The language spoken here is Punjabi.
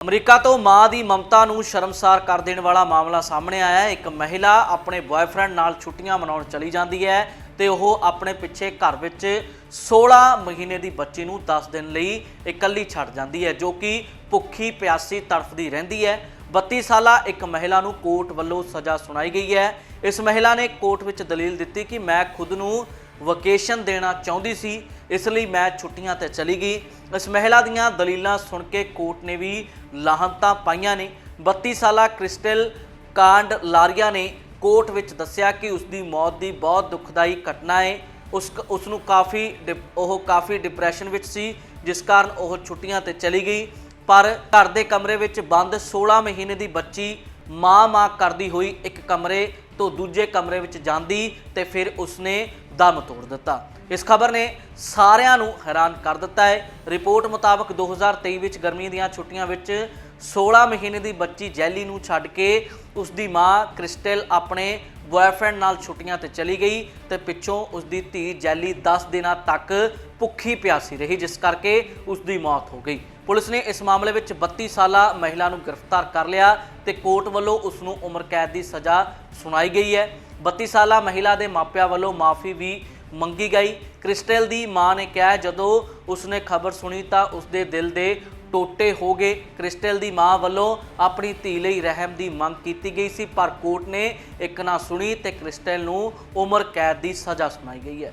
ਅਮਰੀਕਾ ਤੋਂ ਮਾਂ ਦੀ ਮਮਤਾ ਨੂੰ ਸ਼ਰਮਸਾਰ ਕਰ ਦੇਣ ਵਾਲਾ ਮਾਮਲਾ ਸਾਹਮਣੇ ਆਇਆ ਹੈ। ਇੱਕ ਮਹਿਲਾ ਆਪਣੇ ਬॉयਫ੍ਰੈਂਡ ਨਾਲ ਛੁੱਟੀਆਂ ਮਨਾਉਣ ਚਲੀ ਜਾਂਦੀ ਹੈ ਤੇ ਉਹ ਆਪਣੇ ਪਿੱਛੇ ਘਰ ਵਿੱਚ 16 ਮਹੀਨੇ ਦੀ ਬੱਚੀ ਨੂੰ 10 ਦਿਨ ਲਈ ਇਕੱਲੀ ਛੱਡ ਜਾਂਦੀ ਹੈ, ਜੋ ਕਿ ਭੁੱਖੀ ਪਿਆਸੀ ਤੜਫਦੀ ਰਹਿੰਦੀ ਹੈ। 32 ਸਾਲਾ ਇੱਕ ਮਹਿਲਾ ਨੂੰ ਕੋਰਟ ਵੱਲੋਂ ਸਜ਼ਾ ਸੁਣਾਈ ਗਈ ਹੈ। ਇਸ ਮਹਿਲਾ ਨੇ ਕੋਰਟ ਵਿੱਚ ਦਲੀਲ ਦਿੱਤੀ ਕਿ ਮੈਂ ਖੁਦ ਨੂੰ ਵਕੇਸ਼ਨ ਦੇਣਾ ਚਾਹੁੰਦੀ ਸੀ। ਇਸ ਲਈ ਮੈਂ ਛੁੱਟੀਆਂ ਤੇ ਚਲੀ ਗਈ। ਇਸ ਮਹਿਲਾ ਦੀਆਂ ਦਲੀਲਾਂ ਸੁਣ ਕੇ ਕੋਰਟ ਨੇ ਵੀ ਲਾਹਨਤਾਂ ਪਾਈਆਂ ਨੇ। 32 ਸਾਲਾ ਕ੍ਰਿਸਟਲ ਕਾਂਡ ਲਾਰੀਆ ਨੇ ਕੋਰਟ ਵਿੱਚ ਦੱਸਿਆ ਕਿ ਉਸ ਦੀ ਮੌਤ ਦੀ ਬਹੁਤ ਦੁਖਦਾਈ ਘਟਨਾ ਹੈ ਉਸ ਉਸ ਨੂੰ ਕਾਫੀ ਡਿਪ- ਉਹ ਕਾਫੀ ਡਿਪਰੈਸ਼ਨ ਵਿੱਚ ਸੀ, ਜਿਸ ਕਾਰਨ ਉਹ ਛੁੱਟੀਆਂ ਤੇ ਚਲੀ ਗਈ। ਪਰ ਘਰ ਦੇ ਕਮਰੇ ਵਿੱਚ ਬੰਦ 16 ਮਹੀਨੇ ਦੀ ਬੱਚੀ ਮਾਂ ਮਾਂ ਕਰਦੀ ਹੋਈ ਇੱਕ ਕਮਰੇ ਤੋਂ ਦੂਜੇ ਕਮਰੇ ਵਿੱਚ ਜਾਂਦੀ ਤੇ ਫਿਰ ਉਸਨੇ ਦਮ ਤੋੜ ਦਿੱਤਾ। ਇਸ ਖਬਰ ਨੇ ਸਾਰਿਆਂ ਨੂੰ ਹੈਰਾਨ ਕਰ ਦਿੱਤਾ ਹੈ। ਰਿਪੋਰਟ ਮੁਤਾਬਕ 2023 ਵਿੱਚ ਗਰਮੀ ਦੀਆਂ ਛੁੱਟੀਆਂ ਵਿੱਚ 16 ਮਹੀਨੇ ਦੀ ਬੱਚੀ ਜੈਲੀ ਨੂੰ ਛੱਡ ਕੇ ਉਸ ਦੀ ਮਾਂ ਕ੍ਰਿਸਟਲ ਆਪਣੇ ਬॉयਫ੍ਰੈਂਡ ਨਾਲ ਛੁੱਟੀਆਂ ਤੇ ਚਲੀ ਗਈ ਤੇ ਪਿੱਛੋਂ ਉਸ ਦੀ ਧੀ ਜੈਲੀ 10 ਦਿਨਾਂ ਤੱਕ ਭੁੱਖੀ ਪਿਆਸੀ ਰਹੀ, ਜਿਸ ਕਰਕੇ ਉਸ ਦੀ ਮੌਤ ਹੋ ਗਈ। ਪੁਲਿਸ ਨੇ ਇਸ ਮਾਮਲੇ ਵਿੱਚ 32 ਸਾਲਾ ਮਹਿਲਾ ਨੂੰ ਗ੍ਰਿਫਤਾਰ ਕਰ ਲਿਆ ਤੇ ਕੋਰਟ ਵੱਲੋਂ ਉਸ ਨੂੰ ਉਮਰ ਕੈਦ ਦੀ ਸਜ਼ਾ ਸੁਣਾਈ ਗਈ ਹੈ। 32 ਸਾਲਾ ਮਹਿਲਾ ਦੇ ਮਾਪਿਆਂ ਵੱਲੋਂ ਮਾਫੀ ਵੀ ਮੰਗੀ ਗਈ। ਕ੍ਰਿਸਟਲ ਦੀ ਮਾਂ ਨੇ ਕਿਹਾ, ਜਦੋਂ ਉਸਨੇ ਖਬਰ ਸੁਣੀ ਤਾਂ ਉਸਦੇ ਦਿਲ ਦੇ ਟੋਟੇ ਹੋ ਗਏ। ਕ੍ਰਿਸਟਲ ਦੀ ਮਾਂ ਵੱਲੋਂ ਆਪਣੀ ਧੀ ਲਈ ਰਹਿਮ ਦੀ ਮੰਗ ਕੀਤੀ ਗਈ ਸੀ, ਪਰ ਕੋਰਟ ਨੇ ਇੱਕ ਨਾ ਸੁਣੀ ਤੇ ਕ੍ਰਿਸਟਲ ਨੂੰ ਉਮਰ ਕੈਦ ਦੀ ਸਜ਼ਾ ਸੁਣਾਈ ਗਈ ਹੈ।